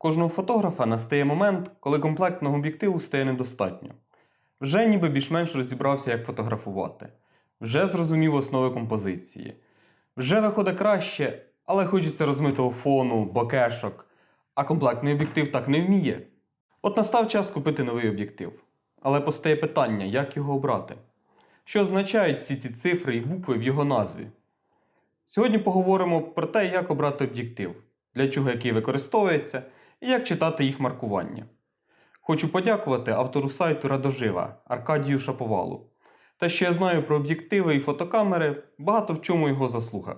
кожного фотографа настає момент, коли комплектного об'єктиву стає недостатньо. Вже ніби більш-менш розібрався, як фотографувати, вже зрозумів основи композиції. Вже виходить краще, але хочеться розмитого фону, бокешок, а комплектний об'єктив так не вміє. От настав час купити новий об'єктив. Але постає питання, як його обрати? Що означають всі ці цифри і букви в його назві? Сьогодні поговоримо про те, як обрати об'єктив, для чого який використовується і як читати їх маркування. Хочу подякувати автору сайту Радожива Аркадію Шаповалу. Те, що я знаю про об'єктиви і фотокамери, багато в чому його заслуга.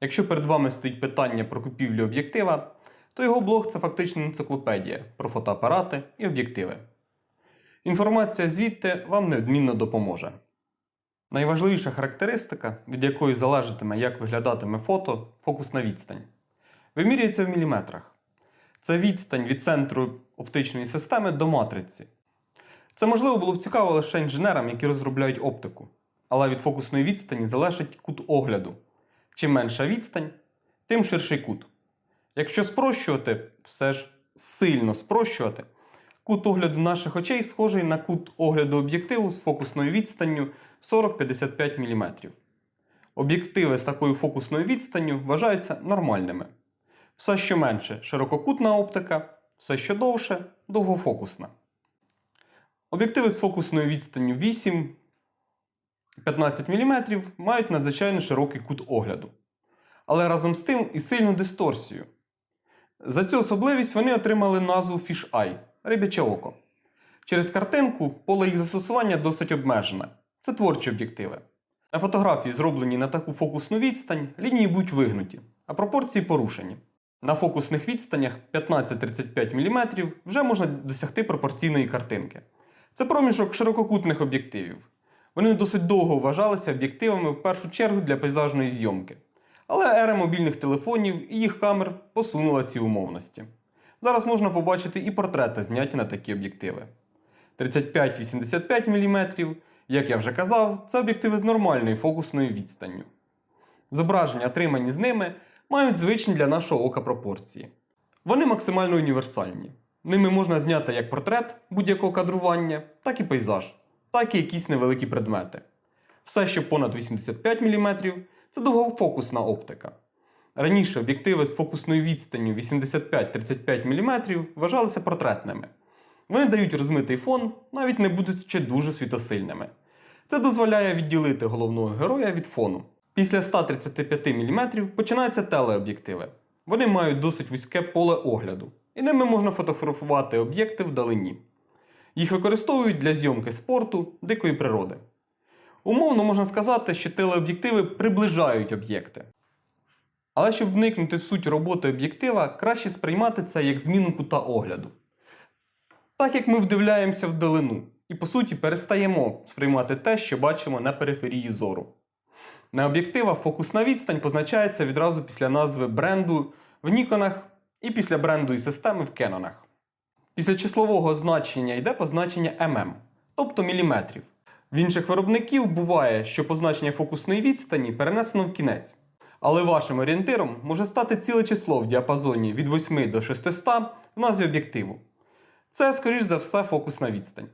Якщо перед вами стоїть питання про купівлю об'єктива, то його блог це фактично енциклопедія про фотоапарати і об'єктиви. Інформація звідти вам неодмінно допоможе. Найважливіша характеристика, від якої залежатиме, як виглядатиме фото, фокусна відстань. Вимірюється в міліметрах. Це відстань від центру оптичної системи до матриці. Це можливо було б цікаво лише інженерам, які розробляють оптику. Але від фокусної відстані залежить кут огляду. Чим менша відстань, тим ширший кут. Якщо спрощувати, все ж сильно спрощувати, кут огляду наших очей схожий на кут огляду об'єктиву з фокусною відстанню 40-55 мм. Об'єктиви з такою фокусною відстанню вважаються нормальними. Все, що менше ширококутна оптика, все, що довше довгофокусна. Об'єктиви з фокусною відстанню 8 15 мм мають надзвичайно широкий кут огляду, але разом з тим і сильну дисторсію. За цю особливість вони отримали назву Fish-Eye – рибяче око. Через картинку поле їх застосування досить обмежене. Це творчі об'єктиви. На фотографії, зроблені на таку фокусну відстань, лінії будуть вигнуті, а пропорції порушені. На фокусних відстанях 15-35 мм вже можна досягти пропорційної картинки. Це проміжок ширококутних об'єктивів. Вони досить довго вважалися об'єктивами в першу чергу для пейзажної зйомки. Але ера мобільних телефонів і їх камер посунула ці умовності. Зараз можна побачити і портрети, зняті на такі об'єктиви. 35-85 мм, як я вже казав, це об'єктиви з нормальною фокусною відстанню. Зображення, отримані з ними, мають звичні для нашого ока пропорції. Вони максимально універсальні. Ними можна зняти як портрет будь-якого кадрування, так і пейзаж, так і якісь невеликі предмети. Все, що понад 85 мм, це довгофокусна оптика. Раніше об'єктиви з фокусною відстанню 85-35 мм вважалися портретними. Вони дають розмитий фон, навіть не будучи дуже світосильними. Це дозволяє відділити головного героя від фону. Після 135 мм починаються телеоб'єктиви. Вони мають досить вузьке поле огляду, і ними можна фотографувати об'єкти вдалині. Їх використовують для зйомки спорту, дикої природи. Умовно можна сказати, що телеоб'єктиви приближають об'єкти. Але щоб вникнути в суть роботи об'єктива, краще сприймати це як зміну кута огляду. Так як ми вдивляємося вдалину і по суті перестаємо сприймати те, що бачимо на периферії зору. На об'єктивах фокусна відстань позначається відразу після назви бренду в Ніконах і після бренду і системи в Кенонах. Після числового значення йде позначення ММ, тобто міліметрів. В інших виробників буває, що позначення фокусної відстані перенесено в кінець. Але вашим орієнтиром може стати ціле число в діапазоні від 8 до 600 в назві об'єктиву. Це, скоріш за все, фокусна відстань.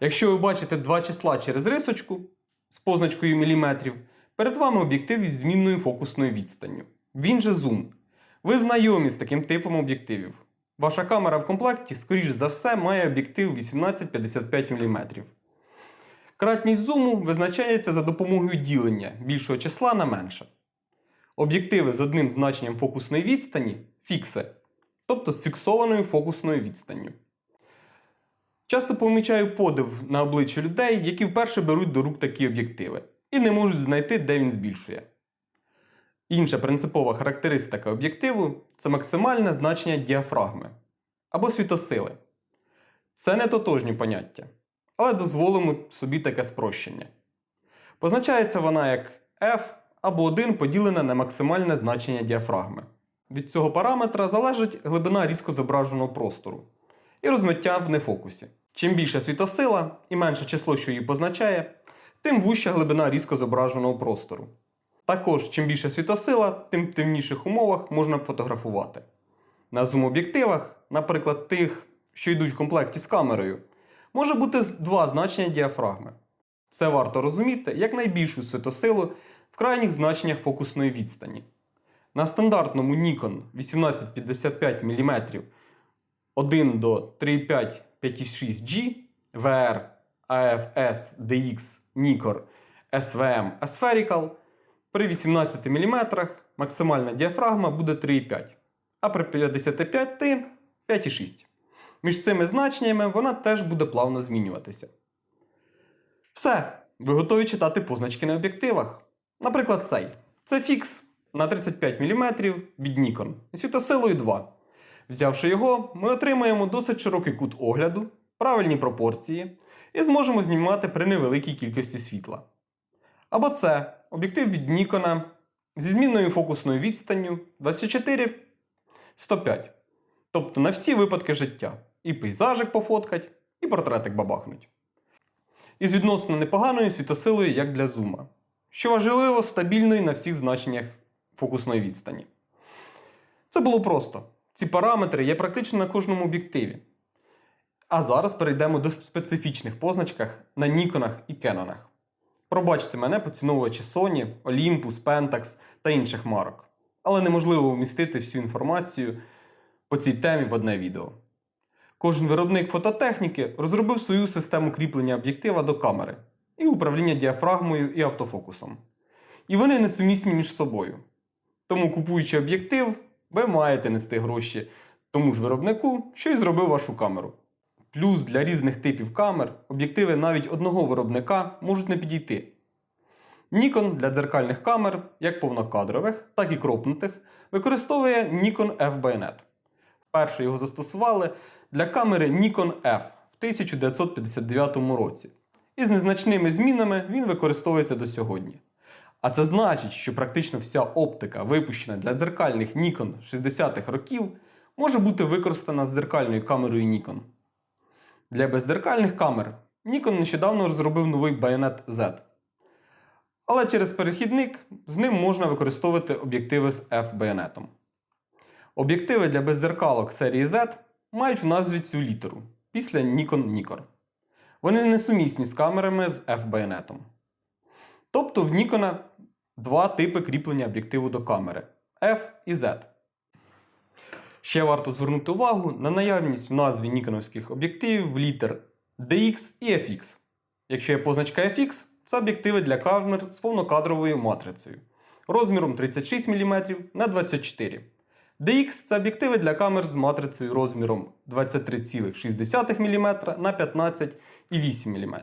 Якщо ви бачите два числа через рисочку з позначкою міліметрів, перед вами об'єктив із змінною фокусною відстанню. Він же зум. Ви знайомі з таким типом об'єктивів. Ваша камера в комплекті, скоріш за все, має об'єктив 18-55 мм. Кратність зуму визначається за допомогою ділення більшого числа на менше. Об'єктиви з одним значенням фокусної відстані фікси, тобто з фіксованою фокусною відстанню. Часто помічаю подив на обличчя людей, які вперше беруть до рук такі об'єктиви і не можуть знайти, де він збільшує. Інша принципова характеристика об'єктиву це максимальне значення діафрагми або світосили. Це не тотожні поняття, але дозволимо собі таке спрощення. Позначається вона як F або 1 поділена на максимальне значення діафрагми. Від цього параметра залежить глибина різко зображеного простору і розмиття в нефокусі. Чим більша світосила і менше число, що її позначає, тим вуща глибина різко зображеного простору. Також, чим більша світосила, тим в темніших умовах можна фотографувати. На зум-об'єктивах, наприклад, тих, що йдуть в комплекті з камерою, може бути два значення діафрагми. Це варто розуміти як найбільшу світосилу в крайніх значеннях фокусної відстані. На стандартному Nikon 1855 мм 1 до 3,5 5,6G VR AFS DX Nikkor SVM Aspherical при 18 мм максимальна діафрагма буде 3,5, а при 55 5,6. Між цими значеннями вона теж буде плавно змінюватися. Все, ви готові читати позначки на об'єктивах. Наприклад, цей. Це фікс на 35 мм від Nikon світосилою 2. Взявши його, ми отримаємо досить широкий кут огляду, правильні пропорції і зможемо знімати при невеликій кількості світла. Або це об'єктив від Nikon зі змінною фокусною відстанню 24 105. Тобто на всі випадки життя. І пейзажик пофоткать, і портретик бабахнуть. І з відносно непоганою світосилою, як для зума. Що важливо, стабільною на всіх значеннях фокусної відстані. Це було просто. Ці параметри є практично на кожному об'єктиві. А зараз перейдемо до специфічних позначках на Ніконах і Кенонах. Пробачте мене, поціновувачі Sony, Olympus, Pentax та інших марок. Але неможливо вмістити всю інформацію по цій темі в одне відео. Кожен виробник фототехніки розробив свою систему кріплення об'єктива до камери і управління діафрагмою і автофокусом. І вони несумісні між собою. Тому, купуючи об'єктив, ви маєте нести гроші тому ж виробнику, що й зробив вашу камеру. Плюс для різних типів камер об'єктиви навіть одного виробника можуть не підійти. Nikon для дзеркальних камер, як повнокадрових, так і кропнутих, використовує Nikon F Bayonet. Вперше його застосували для камери Nikon F в 1959 році. І з незначними змінами він використовується до сьогодні. А це значить, що практично вся оптика, випущена для дзеркальних Nikon 60-х років, може бути використана з дзеркальною камерою Nikon. Для беззеркальних камер Nikon нещодавно розробив новий Bayonet Z. Але через перехідник з ним можна використовувати об'єктиви з F-байонетом. Об'єктиви для беззеркалок серії Z мають в назві цю літеру після Nikon Nikkor. Вони несумісні з камерами з F-байонетом. Тобто в Nikon два типи кріплення об'єктиву до камери F і Z. Ще варто звернути увагу на наявність в назві ніконовських об'єктивів літер DX і FX. Якщо є позначка FX, це об'єктиви для камер з повнокадровою матрицею розміром 36 мм на 24 DX це об'єктиви для камер з матрицею розміром 23,6 мм на 15,8 мм.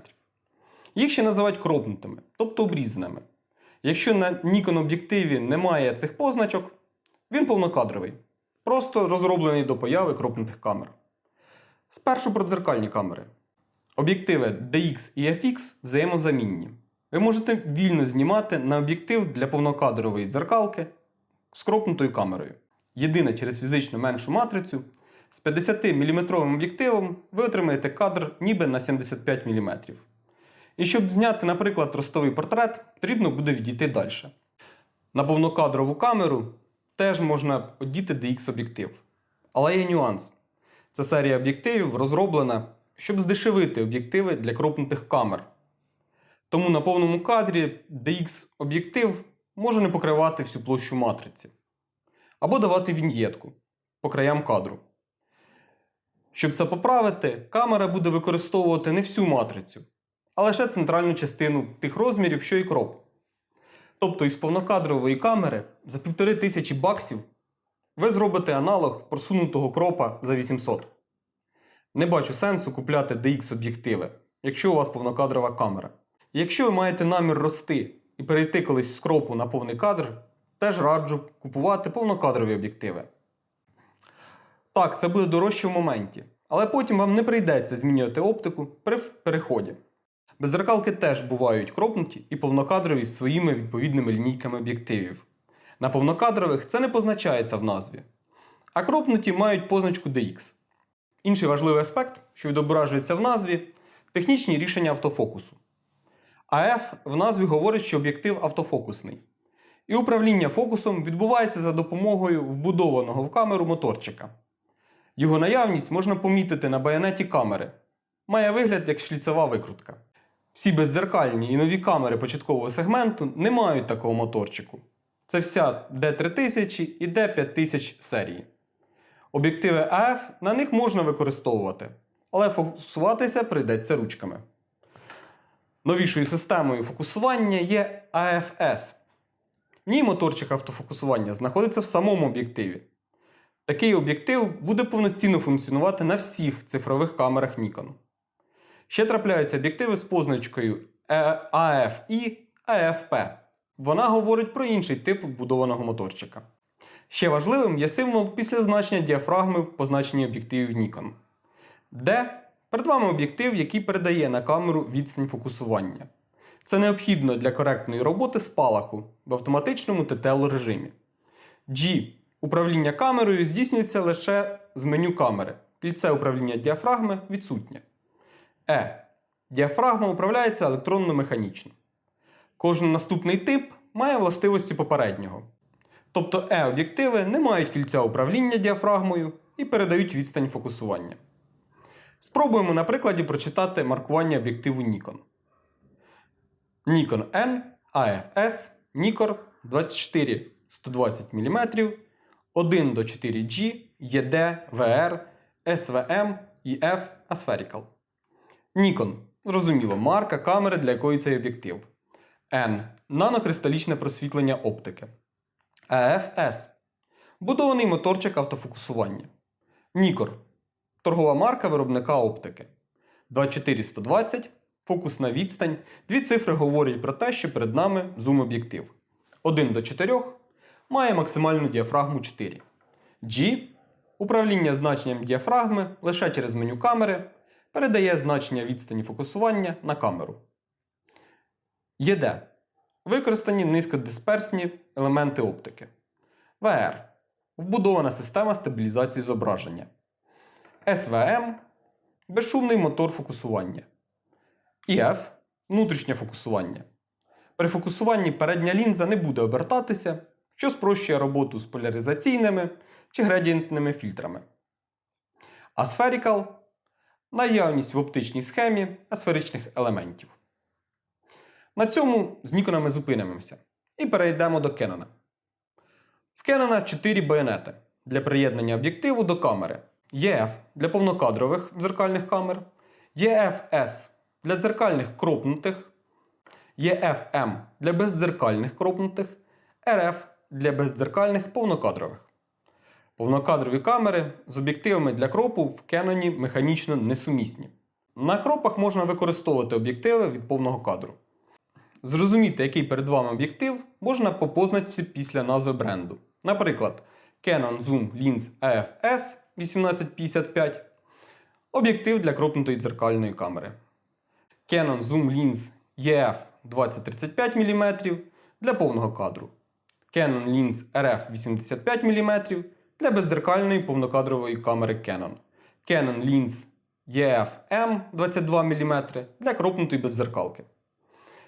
Їх ще називають кропнутими, тобто обрізаними. Якщо на Nikon об'єктиві немає цих позначок, він повнокадровий, просто розроблений до появи кропнутих камер. Спершу про дзеркальні камери. Об'єктиви DX і FX взаємозамінні. Ви можете вільно знімати на об'єктив для повнокадрової дзеркалки з кропнутою камерою. Єдине через фізично меншу матрицю, з 50-мм об'єктивом ви отримаєте кадр ніби на 75 мм. І щоб зняти, наприклад, ростовий портрет, потрібно буде відійти далі. На повнокадрову камеру теж можна одіти DX-об'єктив. Але є нюанс. Ця серія об'єктивів розроблена, щоб здешевити об'єктиви для кропнутих камер. Тому на повному кадрі DX-об'єктив може не покривати всю площу матриці. Або давати віньєтку по краям кадру. Щоб це поправити, камера буде використовувати не всю матрицю, а лише центральну частину тих розмірів, що і кроп. Тобто із повнокадрової камери за 1500 баксів ви зробите аналог просунутого кропа за 800. Не бачу сенсу купляти DX об'єктиви, якщо у вас повнокадрова камера. Якщо ви маєте намір рости і перейти колись з кропу на повний кадр, теж раджу купувати повнокадрові об'єктиви. Так, це буде дорожче в моменті, але потім вам не прийдеться змінювати оптику при переході. Беззеркалки теж бувають кропнуті і повнокадрові з своїми відповідними лінійками об'єктивів. На повнокадрових це не позначається в назві, а кропнуті мають позначку DX. Інший важливий аспект, що відображується в назві технічні рішення автофокусу. АФ в назві говорить, що об'єктив автофокусний. і управління фокусом відбувається за допомогою вбудованого в камеру моторчика. Його наявність можна помітити на байонеті камери. Має вигляд як шліцева викрутка. Всі беззеркальні і нові камери початкового сегменту не мають такого моторчику. Це вся D3000 і D5000 серії. Об'єктиви AF на них можна використовувати, але фокусуватися прийдеться ручками. Новішою системою фокусування є AFS. В ній моторчик автофокусування знаходиться в самому об'єктиві. Такий об'єктив буде повноцінно функціонувати на всіх цифрових камерах Nikon. Ще трапляються об'єктиви з позначкою е, AFI AFP. Вона говорить про інший тип вбудованого моторчика. Ще важливим є символ після значення діафрагми в позначенні об'єктивів Nikon. Де перед вами об'єктив, який передає на камеру відстань фокусування. Це необхідно для коректної роботи спалаху в автоматичному TTL режимі. G. Управління камерою здійснюється лише з меню камери. Кільце управління діафрагми відсутнє. Е. Діафрагма управляється електронно-механічно. Кожен наступний тип має властивості попереднього. Тобто Е-об'єктиви не мають кільця управління діафрагмою і передають відстань фокусування. Спробуємо на прикладі прочитати маркування об'єктиву Nikon. Nikon N AFS Nikkor 24 120 мм 1 до 4G ED VR SVM і F Aspherical. Nikon зрозуміло, марка камери, для якої цей об'єктив. N нанокристалічне просвітлення оптики. EFS будований моторчик автофокусування. Nikkor торгова марка виробника оптики. 24120 фокусна відстань. Дві цифри говорять про те, що перед нами зум-об'єктив. 1 до 4 має максимальну діафрагму 4. G управління значенням діафрагми лише через меню камери передає значення відстані фокусування на камеру. ЄД використані низькодисперсні елементи оптики. VR вбудована система стабілізації зображення. СВМ безшумний мотор фокусування. ІФ внутрішнє фокусування. При фокусуванні передня лінза не буде обертатися, що спрощує роботу з поляризаційними чи градієнтними фільтрами. Aspherical наявність в оптичній схемі асферичних елементів. На цьому з Ніконами зупинимося і перейдемо до Canon. В Canon 4 байонети для приєднання об'єктиву до камери. EF для повнокадрових дзеркальних камер, EFS для дзеркальних кропнутих, EFM для бездзеркальних кропнутих, RF для бездзеркальних повнокадрових. Повнокадрові камери з об'єктивами для кропу в Canon механічно несумісні. На кропах можна використовувати об'єктиви від повного кадру. Зрозуміти, який перед вами об'єктив, можна по позначці після назви бренду. Наприклад, Canon Zoom Lens AFS 1855 об'єктив для кропнутої дзеркальної камери. Canon Zoom Lens EF 2035 мм для повного кадру. Canon Lens RF 85 мм для бездзеркальної повнокадрової камери Canon. Canon Lens EF M 22 мм для кропнутої беззеркалки.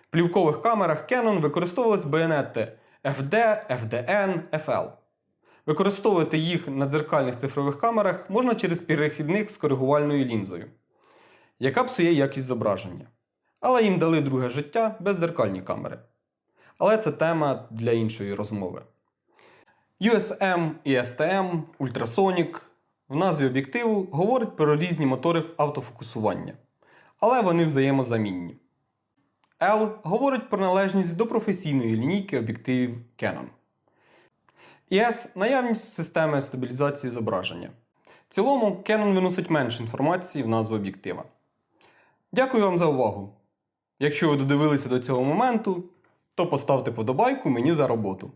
В плівкових камерах Canon використовувались байонети FD, FDN, FL. Використовувати їх на дзеркальних цифрових камерах можна через перехідник з коригувальною лінзою, яка псує якість зображення. Але їм дали друге життя беззеркальні камери. Але це тема для іншої розмови. USM і STM, Ultrasonic в назві об'єктиву говорить про різні мотори автофокусування, але вони взаємозамінні. L говорить про належність до професійної лінійки об'єктивів Canon. І S наявність системи стабілізації зображення. В цілому, Canon виносить менше інформації в назву об'єктива. Дякую вам за увагу. Якщо ви додивилися до цього моменту, то поставте подобайку мені за роботу.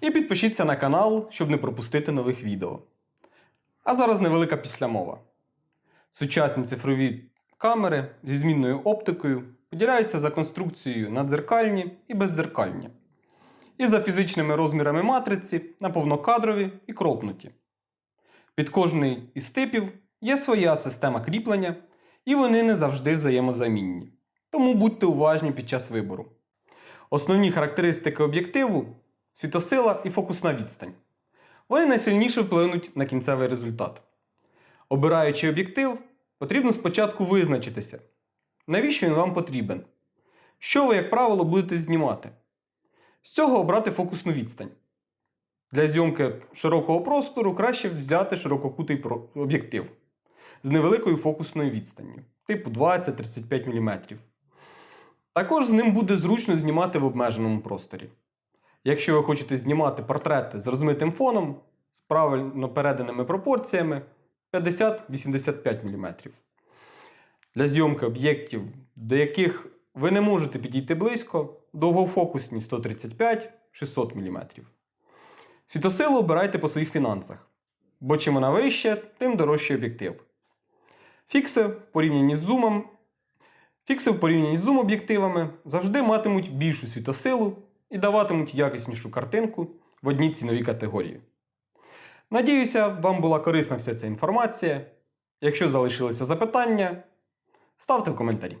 І підпишіться на канал, щоб не пропустити нових відео. А зараз невелика післямова. Сучасні цифрові камери зі змінною оптикою поділяються за конструкцією на дзеркальні і бездзеркальні. І за фізичними розмірами матриці на повнокадрові і кропнуті. Під кожний із типів є своя система кріплення, і вони не завжди взаємозамінні. Тому будьте уважні під час вибору. Основні характеристики об'єктиву світосила і фокусна відстань. Вони найсильніше вплинуть на кінцевий результат. Обираючи об'єктив, потрібно спочатку визначитися, навіщо він вам потрібен, що ви, як правило, будете знімати. З цього обрати фокусну відстань. Для зйомки широкого простору краще взяти ширококутий об'єктив з невеликою фокусною відстанню, типу 20-35 мм. Також з ним буде зручно знімати в обмеженому просторі. Якщо ви хочете знімати портрети з розмитим фоном, з правильно переданими пропорціями 50-85 мм. Для зйомки об'єктів, до яких ви не можете підійти близько, довгофокусні 135-600 мм. Світосилу обирайте по своїх фінансах, бо чим вона вища, тим дорожчий об'єктив. Фікси в порівнянні з зумом Фікси в порівнянні з зум-об'єктивами завжди матимуть більшу світосилу і даватимуть якіснішу картинку в одній ціновій категорії. Надіюся, вам була корисна вся ця інформація. Якщо залишилися запитання, ставте в коментарі.